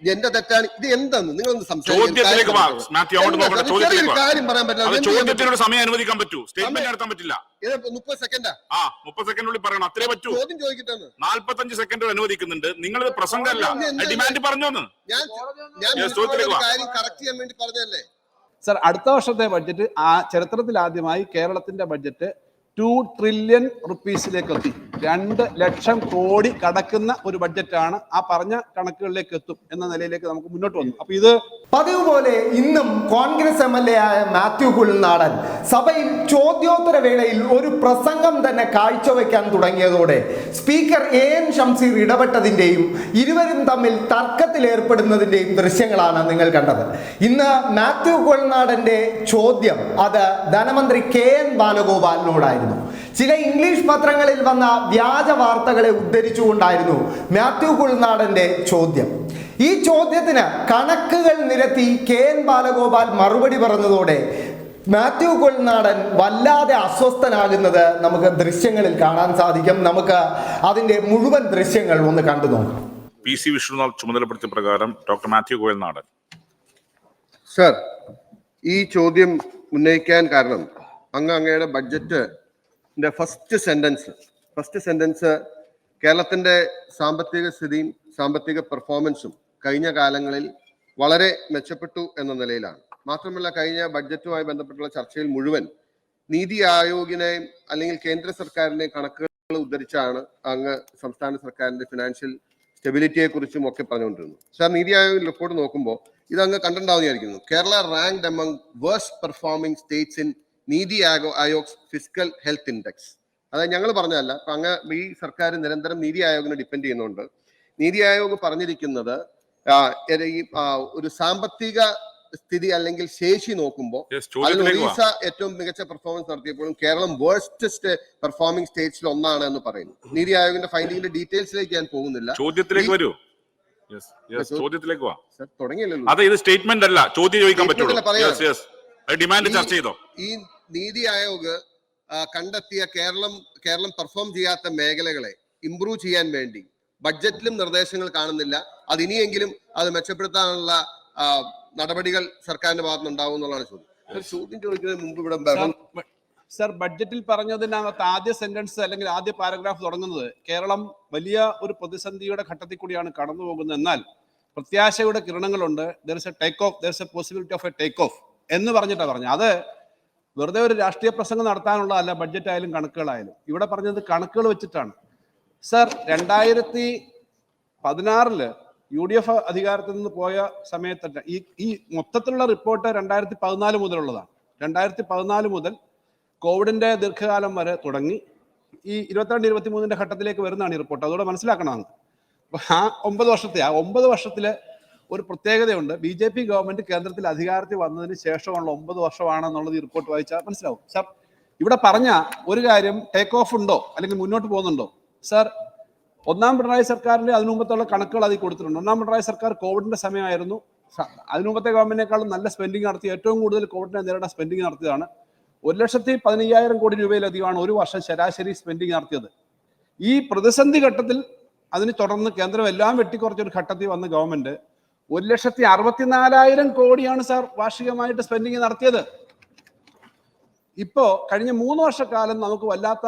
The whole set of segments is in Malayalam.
എന്റെ തെറ്റാണ്. ഇത് എന്താന്ന്? നിങ്ങളൊന്ന് ചോദ്യത്തിലേക്ക് വാ മാത്യു അങ്ങോട്ട് നോക്കട്ടെ. ചോദ്യത്തിലേക്ക് വാ. കാര്യം പറയാൻ പറ്റില്ല. സമയം അനുവദിക്കാൻ പറ്റൂ. സ്റ്റേറ്റ്മെന്റ് നടത്താൻ പറ്റില്ല. മുപ്പത് സെക്കൻഡാ? ആ മുപ്പത് സെക്കൻഡിനുള്ളിൽ പറയണം. അത്രേ പറ്റൂ. ചോദ്യം സെക്കൻഡ് അനുവദിക്കുന്നുണ്ട്. നിങ്ങൾ പ്രസംഗമല്ല? ഡിമാൻഡ് പറഞ്ഞോന്ന്. ഞാൻ ഞാൻ Yes, ഒരു കാര്യം കറക്റ്റ് ചെയ്യാൻ വേണ്ടി പറഞ്ഞല്ലേ സർ അടുത്ത വർഷത്തെ ബഡ്ജറ്റ് ആ ചരിത്രത്തിൽ ആദ്യമായി കേരളത്തിന്റെ ബഡ്ജറ്റ് ടു ട്രില്യൺ റുപ്പീസിലേക്ക് എത്തി രണ്ട് ലക്ഷം കോടി കടക്കുന്ന ഒരു ബഡ്ജറ്റാണ് ആ പറഞ്ഞ കണക്കുകളിലേക്ക് എത്തും എന്ന നിലയിലേക്ക് നമുക്ക് മുന്നോട്ട് വന്നു. അപ്പൊ ഇത് പതിവ് പോലെ ഇന്നും കോൺഗ്രസ് എം എൽ എ ആയ മാത്യു കുൽനാടൻ സഭയിൽ ചോദ്യോത്തര വേളയിൽ ഒരു പ്രസംഗം തന്നെ കാഴ്ചവെക്കാൻ തുടങ്ങിയതോടെ സ്പീക്കർ എ എൻ ഷംസീർ ഇടപെട്ടതിന്റെയും ഇരുവരും തമ്മിൽ തർക്കത്തിൽ ഏർപ്പെടുന്നതിന്റെയും ദൃശ്യങ്ങളാണ് നിങ്ങൾ കണ്ടത്. ഇന്ന് മാത്യു കുഴൽനാടന്റെ ചോദ്യം അത് ധനമന്ത്രി കെ എൻ ബാലഗോപാലിനോടായിരുന്നു. ചില ഇംഗ്ലീഷ് പത്രങ്ങളിൽ വന്ന വ്യാജ വാർത്തകളെ ഉദ്ധരിച്ചുകൊണ്ടായിരുന്നു മാത്യു കുൾനാടന്റെ ചോദ്യം. ഈ ചോദ്യത്തിന് കണക്കുകൾ നിരത്തി കെ എൻ ബാലഗോപാൽ മറുപടി പറഞ്ഞതോടെ മാത്യു കൊൽനാടൻ വല്ലാതെ അസ്വസ്ഥനാകുന്നത് നമുക്ക് ദൃശ്യങ്ങളിൽ കാണാൻ സാധിക്കും. നമുക്ക് അതിന്റെ മുഴുവൻ ദൃശ്യങ്ങൾ ഒന്ന് കണ്ടു നോക്കാം. പി സി വിഷ്ണുനാഥ് ചുമതലപ്പെടുത്തിയ പ്രകാരം ഡോക്ടർ മാത്യു ഗോയൽ നാടൻ സർ ഈ ചോദ്യം ഉന്നയിക്കാൻ കാരണം അങ്ങ് അങ്ങയുടെ budget first sentence first sentence കേരളത്തിന്റെ സാമ്പത്തിക സ്ഥിതിയും സാമ്പത്തിക പെർഫോമൻസും കഴിഞ്ഞ കാലങ്ങളിൽ വളരെ മെച്ചപ്പെട്ടു എന്ന നിലയിലാണ്. മാത്രമല്ല കഴിഞ്ഞ ബഡ്ജറ്റുമായി ബന്ധപ്പെട്ടുള്ള ചർച്ചയിൽ മുഴുവൻ നീതി ആയോഗിനെയും അല്ലെങ്കിൽ കേന്ദ്ര സർക്കാരിനെയും കണക്കുകൾ ഉദ്ധരിച്ചാണ് അങ്ങ് സംസ്ഥാന സർക്കാരിന്റെ ഫിനാൻഷ്യൽ സ്റ്റെബിലിറ്റിയെ കുറിച്ചും ഒക്കെ പറഞ്ഞുകൊണ്ടിരുന്നു സാർ നീതി ആയോഗ് റിപ്പോർട്ട് നോക്കുമ്പോൾ ഇത് അങ്ങ് കണ്ടിട്ടുണ്ടാവുന്നതായിരിക്കുന്നു. Kerala rank among worst performing states in Niti ആയോ ആയോഗ്സ് ഫിസിക്കൽ ഹെൽത്ത് ഇൻഡെക്സ്. അതായത് ഞങ്ങൾ പറഞ്ഞതല്ല അപ്പൊ അങ്ങ് ഈ സർക്കാർ നിരന്തരം നീതി ആയോഗിനെ ഡിപ്പെൻഡ് ചെയ്യുന്നുണ്ട്. നീതി ആയോഗ് പറഞ്ഞിരിക്കുന്നത് ഒരു സാമ്പത്തിക സ്ഥിതി അല്ലെങ്കിൽ ശേഷി നോക്കുമ്പോൾ അതിൽ ഒറീസ ഏറ്റവും മികച്ച പെർഫോമൻസ് നടത്തിയപ്പോഴും കേരളം വേഴ്സ്റ്റസ്റ്റ് പെർഫോമിംഗ് സ്റ്റേറ്റ്സിൽ ഒന്നാണ് എന്ന് പറയുന്നു. നീതി ആയോഗിന്റെ ഫൈൻഡിങ്ങിന്റെ ഡീറ്റെയിൽസിലേക്ക് ഞാൻ പോകുന്നില്ല. ചോദ്യത്തിലേക്ക് വരൂ. ചോദ്യത്തിലേക്ക് വാ. സർ തുടങ്ങിയല്ലോ അതെ ഇത് സ്റ്റേറ്റ്മെന്റ് അല്ല ചോദ്യം ചോദിക്കാൻ പറ്റുള്ളൂ. ഡിമാൻഡ് ചർച്ച ചെയ്തോ? ഈ നീതി ആയോഗ് കണ്ടെത്തിയ കേരളം കേരളം പെർഫോം ചെയ്യാത്ത മേഖലകളെ ഇംപ്രൂവ് ചെയ്യാൻ വേണ്ടി. ബഡ്ജറ്റിലും നിർദ്ദേശങ്ങൾ കാണുന്നില്ല. അത് ഇനിയെങ്കിലും അത് മെച്ചപ്പെടുത്താനുള്ള നടപടികൾ സർക്കാരിന്റെ ഭാഗത്ത് ഉണ്ടാവും എന്നുള്ളതാണ് ചോദ്യം. ചോദ്യം ചോദിക്കുന്നതിന് മുമ്പ് ഇവിടെ സർ ബഡ്ജറ്റിൽ പറഞ്ഞതിനകത്ത് ആദ്യ സെന്റൻസ് അല്ലെങ്കിൽ ആദ്യ പാരഗ്രാഫ് തുടങ്ങുന്നത് കേരളം വലിയ ഒരു പ്രതിസന്ധിയുടെ ഘട്ടത്തിൽ കൂടിയാണ് കടന്നു പോകുന്നത്. എന്നാൽ പ്രത്യാശയുടെ കിരണങ്ങളുണ്ട്. There is a take off there is a possibility of a take off എന്ന് പറഞ്ഞിട്ടാണ് പറഞ്ഞത്. അത് വെറുതെ ഒരു രാഷ്ട്രീയ പ്രസംഗം നടത്താനുള്ളതല്ല ബഡ്ജറ്റ് ആയാലും കണക്കുകളായാലും. ഇവിടെ പറഞ്ഞത് കണക്കുകൾ വെച്ചിട്ടാണ്. സർ രണ്ടായിരത്തി പതിനാറിൽ യു ഡി എഫ് അധികാരത്തിൽ നിന്ന് പോയ സമയത്ത് ഈ ഈ മൊത്തത്തിലുള്ള റിപ്പോർട്ട് രണ്ടായിരത്തി പതിനാല് മുതലുള്ളതാണ്. രണ്ടായിരത്തി പതിനാല് മുതൽ കോവിഡിന്റെ ദീർഘകാലം വരെ തുടങ്ങി. ഈ ഇരുപത്തിരണ്ട് ഇരുപത്തി മൂന്നിന്റെ ഘട്ടത്തിലേക്ക് വരുന്നതാണ് ഈ റിപ്പോർട്ട് അതോടെ മനസ്സിലാക്കണം. ആ ഒമ്പത് വർഷത്തെ ആ ഒമ്പത് വർഷത്തിൽ ഒരു പ്രത്യേകതയുണ്ട്. ബി ജെ പി ഗവൺമെന്റ് കേന്ദ്രത്തിൽ അധികാരത്തിൽ വന്നതിന് ശേഷമുള്ള ഒമ്പത് വർഷമാണെന്നുള്ളത് ഈ റിപ്പോർട്ട് വായിച്ചാൽ മനസ്സിലാവും. സാർ ഇവിടെ പറഞ്ഞ ഒരു കാര്യം ടേക്ക് ഓഫ് ഉണ്ടോ? അല്ലെങ്കിൽ മുന്നോട്ട് പോകുന്നുണ്ടോ? സാർ ഒന്നാം പിണറായി സർക്കാരിന്റെ അതിനു മുമ്പത്തുള്ള കണക്കുകൾ അതിൽ കൊടുത്തിട്ടുണ്ട്. ഒന്നാം പിണറായി സർക്കാർ കോവിഡിന്റെ സമയമായിരുന്നു. അതിനു മുമ്പത്തെ ഗവൺമെന്റിനേക്കാളും നല്ല സ്പെൻഡിങ് നടത്തി ഏറ്റവും കൂടുതൽ കോവിഡിനെ നേരിടാൻ സ്പെൻഡിങ് നടത്തിയതാണ്. ഒരു ലക്ഷത്തി പതിനയ്യായിരം കോടി രൂപയിലധികമാണ് ഒരു വർഷം ശരാശരി സ്പെൻഡിങ് നടത്തിയത്. ഈ പ്രതിസന്ധി ഘട്ടത്തിൽ അതിന് തുടർന്ന് കേന്ദ്രം എല്ലാം വെട്ടിക്കുറച്ചൊരു ഘട്ടത്തിൽ വന്ന ഗവൺമെന്റ് ഒരു ലക്ഷത്തി അറുപത്തിനാലായിരം കോടിയാണ് സാർ വാർഷികമായിട്ട് സ്പെൻഡിങ് നടത്തിയത്. ഇപ്പോ കഴിഞ്ഞ മൂന്ന് വർഷക്കാലം നമുക്ക് വല്ലാത്ത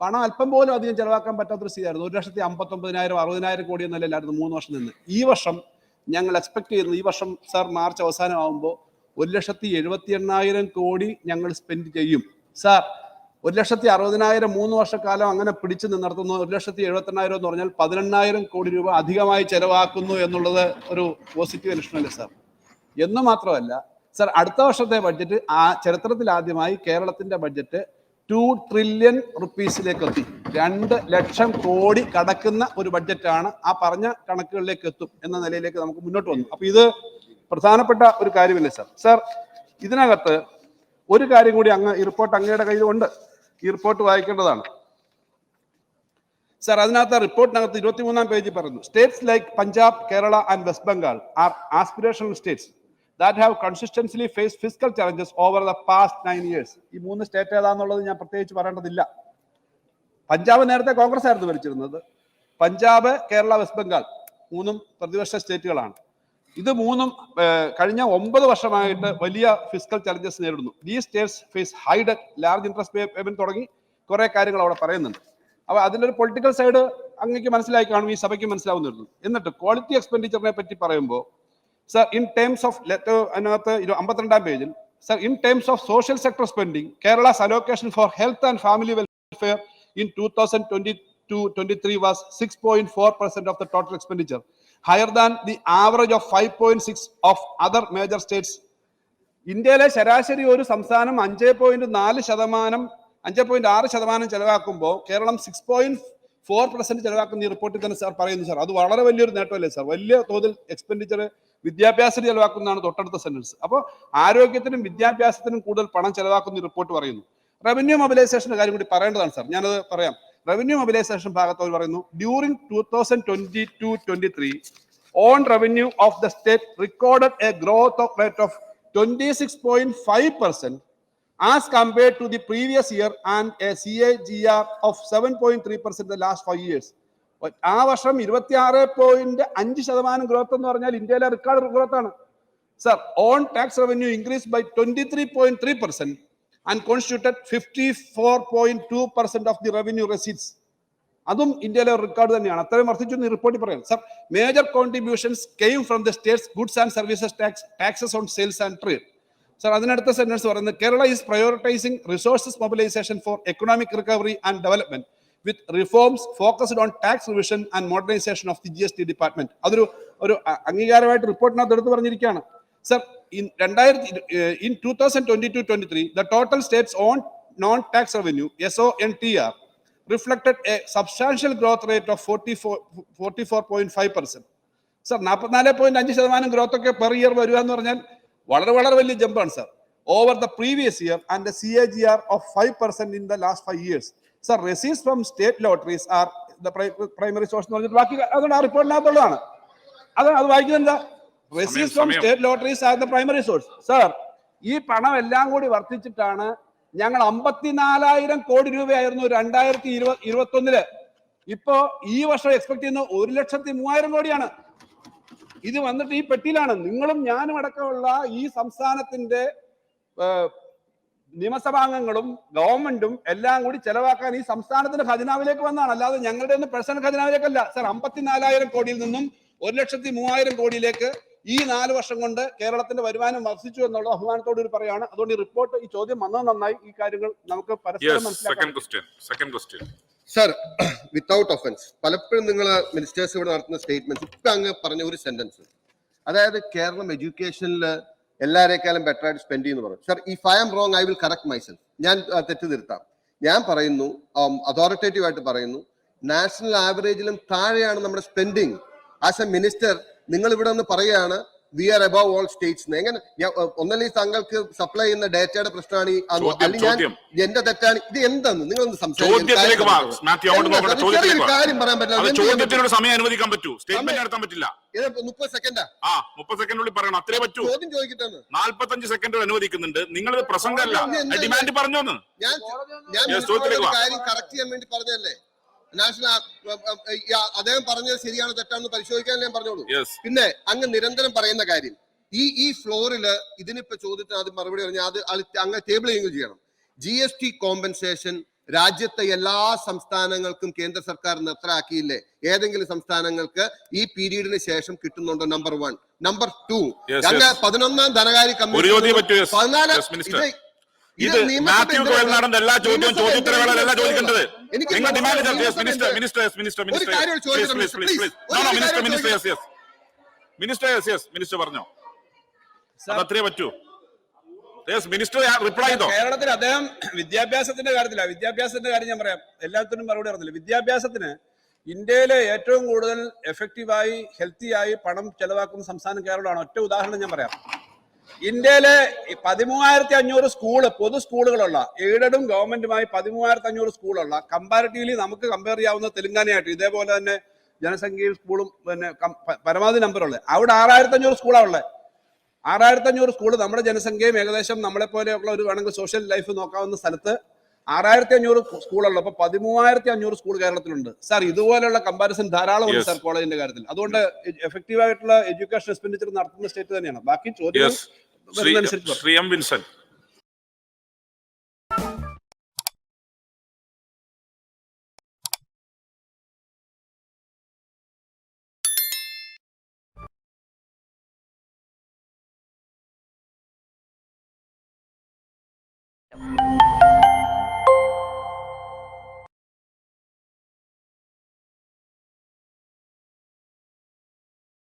പണം അല്പം പോലും അധികം ചെലവാക്കാൻ പറ്റാത്തൊരു സ്ഥിതിയായിരുന്നു. ഒരു ലക്ഷത്തി അമ്പത്തി ഒമ്പതിനായിരം അറുപതിനായിരം കോടി എന്ന മൂന്ന് വർഷം നിന്ന്. ഈ വർഷം ഞങ്ങൾ എക്സ്പെക്ട് ചെയ്യുന്നത് ഈ വർഷം സാർ മാർച്ച് അവസാനമാകുമ്പോൾ ഒരു ലക്ഷത്തി എഴുപത്തി എണ്ണായിരം കോടി ഞങ്ങൾ സ്പെൻഡ് ചെയ്യും. സാർ ഒരു ലക്ഷത്തി അറുപതിനായിരം മൂന്ന് വർഷക്കാലം അങ്ങനെ പിടിച്ചു നിന്നിടത്തുന്നു. ഒരു ലക്ഷത്തി എഴുപത്തെണ്ണായിരം എന്ന് പറഞ്ഞാൽ പതിനെണ്ണായിരം കോടി രൂപ അധികമായി ചെലവാക്കുന്നു എന്നുള്ളത് ഒരു പോസിറ്റീവ് ലക്ഷണമല്ലേ സാർ എന്ന് മാത്രമല്ല സാർ അടുത്ത വർഷത്തെ ബഡ്ജറ്റ് ആ ചരിത്രത്തിൽ ആദ്യമായി കേരളത്തിന്റെ ബഡ്ജറ്റ് ടു ട്രില്യൺ റുപ്പീസിലേക്ക് എത്തി. രണ്ട് ലക്ഷം കോടി കടക്കുന്ന ഒരു ബഡ്ജറ്റാണ് ആ പറഞ്ഞ കണക്കുകളിലേക്ക് എത്തും എന്ന നിലയിലേക്ക് നമുക്ക് മുന്നോട്ട് വന്നു. അപ്പൊ ഇത് പ്രധാനപ്പെട്ട ഒരു കാര്യമല്ലേ സാർ സാർ ഇതിനകത്ത് ഒരു കാര്യം കൂടി അങ്ങ് ഈ റിപ്പോർട്ട് അങ്ങയുടെ കയ്യിലുണ്ട്. ഈ റിപ്പോർട്ട് വായിക്കേണ്ടതാണ്. സാർ അതിനകത്ത് റിപ്പോർട്ടിനകത്ത് ഇരുപത്തിമൂന്നാം പേജിൽ പറയുന്നു. States like Punjab Kerala and West Bengal are aspirational states that have consistently face physical challenges over the past nine years ഈ മൂന്ന് സ്റ്റേറ്റ് ഏതാന്നുള്ളത് ഞാൻ പ്രത്യേകിച്ച് പറയേണ്ടതില്ല. പഞ്ചാബ് നേരത്തെ കോൺഗ്രസ് ആയിരുന്നു ഭരിച്ചിരുന്നത്. പഞ്ചാബ് കേരള വെസ്റ്റ് ബംഗാൾ മൂന്നും പ്രതിപക്ഷ സ്റ്റേറ്റുകളാണ് ഇത് മൂന്നും കഴിഞ്ഞ ഒമ്പത് വർഷമായിട്ട് വലിയ ഫിസിക്കൽ ചലഞ്ചസ് നേരിടുന്നു. The states face high debt large interest payment തുടങ്ങി കുറെ കാര്യങ്ങൾ അവിടെ പറയുന്നുണ്ട്. അപ്പൊ അതിലൊരു പൊളിറ്റിക്കൽ സൈഡ് അങ്ങേക്ക് മനസ്സിലായി കാണും ഈ സഭയ്ക്ക് മനസ്സിലാവുന്നുള്ളൂ എന്നിട്ട് ക്വാളിറ്റി എക്സ്പെൻഡിച്ചറിനെ പറ്റി പറയുമ്പോൾ sir in terms of letter അതിനകത്ത് അമ്പത്തിരണ്ടാം പേജിൽ sir in terms of social sector spending Kerala's allocation for health and family welfare in 2022-23 was 6.4% of the total expenditure, higher than the average of 5.6 of other major states. ഇന്ത്യയിലെ ശരാശരി ഒരു സംസ്ഥാനം അഞ്ച് പോയിന്റ് നാല് ശതമാനം അഞ്ച് പോയിന്റ് ആറ് ശതമാനം ചെലവാക്കുമ്പോൾ Keralam six point four percent ചെലവാക്കുന്ന ഈ റിപ്പോർട്ടിൽ തന്നെ സാർ പറയുന്നു സാർ അത് വളരെ വലിയൊരു നേട്ടമല്ലേ സാർ വലിയ തോതിൽ എക്സ്പെൻഡിച്ചർ വിദ്യാഭ്യാസത്തിന് ചെലവാക്കുന്നതാണ് തൊട്ടടുത്ത സെന്റൻസ് അപ്പോൾ ആരോഗ്യത്തിനും വിദ്യാഭ്യാസത്തിനും കൂടുതൽ പണം ചെലവാക്കുന്ന റിപ്പോർട്ട് പറയുന്നു. റവന്യൂ മൊബിലൈസേഷന്റെ കാര്യം കൂടി പറയേണ്ടതാണ് സാർ ഞാനത് പറയാം. റവന്യൂ മൊബിലൈസേഷൻ ഭാഗത്ത് അവർ പറയുന്നു during two thousand twenty two twenty three on revenue of the state recorded a growth of rate of twenty six point five percent as compared to the previous year and a C A G R CAGR seven 7.3% percent last five years ആ വർഷം ഇരുപത്തി ആറ് പോയിന്റ് അഞ്ച് ശതമാനം ഗ്രോത്ത് എന്ന് പറഞ്ഞാൽ ഇന്ത്യയിലെ റെക്കോർഡ് ഗ്രോത്ത് ആണ്. Sir on tax revenue increase by twenty three point three percent and constituted fifty four point two percent of the revenue receipts അതും ഇന്ത്യയിലെ റെക്കോർഡ് തന്നെയാണ്. അത്രയും വർദ്ധിച്ചു എന്ന് റിപ്പോർട്ടിൽ പറയാം sir major contributions came from the state's goods and services tax taxes on sales and trade sir അതിനടുത്ത sentence പറയുന്നത് Kerala is prioritising resources mobilisation for economic recovery and development with reforms focused on tax revision and modernisation of the G S T department അതൊരു ഒരു അംഗീകാരമായിട്ട് റിപ്പോർട്ടിനകത്ത് എടുത്തു പറഞ്ഞിരിക്കുകയാണ്. Sir in two thousand twenty two twenty three the total state's own non tax revenue S O N T R reflected a substantial growth rate of 44 44.5%. Sir നാൽപ്പത്തിനാല് പോയിന്റ് അഞ്ച് ശതമാനം ഗ്രോത്ത് ഒക്കെ പെർ ഇയർ വരിക എന്ന് പറഞ്ഞാൽ വളരെ വളരെ വലിയ ജമ്പാണ് sir over the previous year and C A G R of five percent in the last five years sir റെസീസ് from state lotteries are the primary source എന്ന് പറഞ്ഞിട്ട് ബാക്കി അതുകൊണ്ട് ആ റിപ്പോർട്ടിനകത്തുള്ളതാണ് അത് അത് വായിക്കുന്നത് എന്താ? റെസീസ് from state lotteries are the primary source sir ഈ പണം എല്ലാം കൂടി വർദ്ധിച്ചിട്ടാണ് ഞങ്ങൾ അമ്പത്തിനാലായിരം കോടി രൂപയായിരുന്നു രണ്ടായിരത്തി ഇരുപത് ഇരുപത്തി ഒന്നിൽ ഇപ്പോ ഈ വർഷം എക്സ്പെക്ട് ചെയ്യുന്ന ഒരു ലക്ഷത്തി മൂവായിരം കോടിയാണ്. ഇത് വന്നിട്ട് ഈ പെട്ടിയിലാണ്. നിങ്ങളും ഞാനും അടക്കമുള്ള ഈ സംസ്ഥാനത്തിന്റെ നിയമസഭാംഗങ്ങളും ഗവൺമെന്റും എല്ലാം കൂടി ചെലവാക്കാൻ ഈ സംസ്ഥാനത്തിന്റെ ഖജനാവിലേക്ക് വന്നതാണ്. അല്ലാതെ ഞങ്ങളുടെ ഒന്നും പേഴ്സണൽ ഖജനാവിലേക്കല്ല. സർ അമ്പത്തിനാലായിരം കോടിയിൽ നിന്നും ഒരു ലക്ഷത്തി മൂവായിരം കോടിയിലേക്ക് ഈ നാല് വർഷം കൊണ്ട് കേരളത്തിന്റെ വരുമാനം വർദ്ധിച്ചു എന്നുള്ളത് അഭിമാനത്തോട് ഒരു പറയാണ് അതുകൊണ്ട് ഈ റിപ്പോർട്ട് ഈ ചോദ്യം വന്നത് നന്നായി. ഈ കാര്യങ്ങൾ നമുക്ക് പരസ്പരം മനസ്സിലാക്കാം second question second question sir without offence പലപ്പോഴും നിങ്ങൾ മിനിസ്റ്റേഴ്സ് ഇവിടെ നടത്തുന്ന സ്റ്റേറ്റ്മെന്റ്സ് ഇപ്പൊ അങ്ങ് പറഞ്ഞ ഒരു സെന്റൻസ് അതായത് കേരളം എഡ്യൂക്കേഷനിൽ എല്ലാരേക്കാളും ബെറ്റർ ആയിട്ട് സ്പെൻഡ് ചെയ്യുന്നു പറഞ്ഞു. Sir if I'm wrong I will correct myself ഞാൻ തെറ്റ് തിരുത്താം ഞാൻ പറയുന്നു അതോറിറ്റേറ്റീവ് ആയിട്ട് പറയുന്നു നാഷണൽ ആവറേജിലും താഴെയാണ് നമ്മുടെ സ്പെൻഡിങ് ആസ് എ മിനിസ്റ്റർ നിങ്ങൾ ഇവിടെ ഒന്ന് പറയുകയാണ് we are above all states എങ്ങനെ? ഒന്നല്ലേ ഒന്നല്ലെങ്കിൽ താങ്കൾക്ക് സപ്ലൈ ചെയ്യുന്ന ഡേറ്റയുടെ പ്രശ്നമാണ് ഈ അല്ലെങ്കിൽ ഞാൻ. എന്റെ തെറ്റാണ്. ഇത് എന്താന്ന് നിങ്ങൾ ഒന്ന് വാ മാത്യു അങ്ങോട്ട് നോക്കണ്ട ചോദ്യത്തിലേക്ക് ചെറിയൊരു കാര്യം പറയാൻ പറ്റില്ല. അത് അതെന്ത് ചെയ്യാൻ ചോദ്യത്തിനോട് സമയം അനുവദിക്കാൻ പറ്റൂ. സ്റ്റേറ്റ്മെന്റ് സമയം- പറ്റില്ല. ഇത് മുപ്പത് സെക്കൻഡാ ആ? മുപ്പത് സെക്കൻഡിനുള്ളിൽ പറയണം. അത്രേ പറ്റൂ. ചോദ്യം ചോദിക്കട്ടെ സെക്കൻഡ് അനുവദിക്കുന്നുണ്ട്. നിങ്ങൾ പ്രസംഗമല്ല. ഡിമാൻഡ് പറഞ്ഞോന്ന്. ഞാൻ ഞാൻ. കാര്യം കറക്റ്റ് ചെയ്യാൻ വേണ്ടി പറഞ്ഞതല്ലേ? നാഷണൽ അദ്ദേഹം പറഞ്ഞത് ശരിയാണോ തെറ്റാണെന്ന് പരിശോധിക്കാൻ ഞാൻ പറഞ്ഞോളൂ. പിന്നെ അങ്ങ് നിരന്തരം പറയുന്ന കാര്യം ഈ ഈ ഫ്ലോറിൽ ഇതിനിപ്പോ ചോദ്യത്തിന് ആദ്യം മറുപടി പറഞ്ഞാൽ അത് അങ്ങ് ടേബിൾ ചെയ്യുകയും ചെയ്യണം. ജി എസ് ടി കോമ്പൻസേഷൻ രാജ്യത്തെ എല്ലാ സംസ്ഥാനങ്ങൾക്കും കേന്ദ്ര സർക്കാർ നിർത്തലാക്കിയില്ലേ? ഏതെങ്കിലും സംസ്ഥാനങ്ങൾക്ക് ഈ പീരീഡിന് ശേഷം കിട്ടുന്നുണ്ടോ നമ്പർ വൺ നമ്പർ ടു ഞങ്ങൾ. പതിനൊന്നാം ധനകാര്യ കമ്മീഷൻ. പതിനാലാം ഇത് ഇത് മാത്യു കോയൽനാടന്റെ എല്ലാ ചോദ്യവും ചോദ്യോത്തരവേളയിലല്ല ചോദിക്കേണ്ടത്? നിങ്ങൾ ഡിമാൻഡ് മിനിസ്റ്റർ മിനിസ്റ്റർ മിനിസ്റ്റർ ഒരു minister. Minister minister yes yes minister yes yes minister പറഞ്ഞോ. അതത്രേ പറ്റൂ. മിനിസ്റ്റർ റിപ്ലൈ ചെയ്തോ? കേരളത്തിൽ അദ്ദേഹം വിദ്യാഭ്യാസത്തിന്റെ കാര്യത്തില. വിദ്യാഭ്യാസത്തിന്റെ കാര്യം ഞാൻ പറയാം. എല്ലാത്തിനും മറുപടി പറഞ്ഞില്ല. വിദ്യാഭ്യാസത്തിന് ഇന്ത്യയിലെ ഏറ്റവും കൂടുതൽ എഫക്റ്റീവായി ഹെൽത്തിയായി പണം ചെലവാക്കുന്ന സംസ്ഥാനം കേരളമാണ്. ഒറ്റ ഉദാഹരണം ഞാൻ പറയാം. ഇന്ത്യയിലെ പതിമൂവായിരത്തി അഞ്ഞൂറ് സ്കൂൾ പൊതു സ്കൂളുകളുള്ള എയ്ഡഡും ഗവൺമെന്റുമായി പതിമൂവായിരത്തി അഞ്ഞൂറ് സ്കൂളുള്ള കമ്പാരിറ്റീവ്ലി നമുക്ക് കമ്പയർ ചെയ്യാവുന്ന തെലുങ്കാനയായിട്ട് ഇതേപോലെ തന്നെ ജനസംഖ്യയും സ്കൂളും പിന്നെ പരമാവധി നമ്പറുള്ളത് അവിടെ ആറായിരത്തി അഞ്ഞൂറ് സ്കൂളാണ് ഉള്ളത് ആറായിരത്തി അഞ്ഞൂറ് സ്കൂൾ നമ്മുടെ ജനസംഖ്യയും ഏകദേശം നമ്മളെ പോലെയുള്ള ഒരു വേണമെങ്കിൽ സോഷ്യൽ ലൈഫ് നോക്കാവുന്ന സ്ഥലത്ത് ആറായിരത്തി അഞ്ഞൂറ് സ്കൂളുള്ള അപ്പൊ പതിമൂവായിരത്തി അഞ്ഞൂറ് സ്കൂൾ കേരളത്തിലുണ്ട്. സാർ ഇതുപോലെയുള്ള കമ്പാരിസൺ ധാരാളം ഉണ്ട്. സാർ കോളേജിന്റെ കാര്യത്തിൽ. അതുകൊണ്ട് എഫക്റ്റീവ് ആയിട്ടുള്ള എഡ്യൂക്കേഷൻ എക്സ്പെൻഡിച്ചർ നടത്തുന്ന സ്റ്റേറ്റ് തന്നെയാണ്. ബാക്കി ചോദ്യം ശ്രീ എം വിൻസെന്റ്.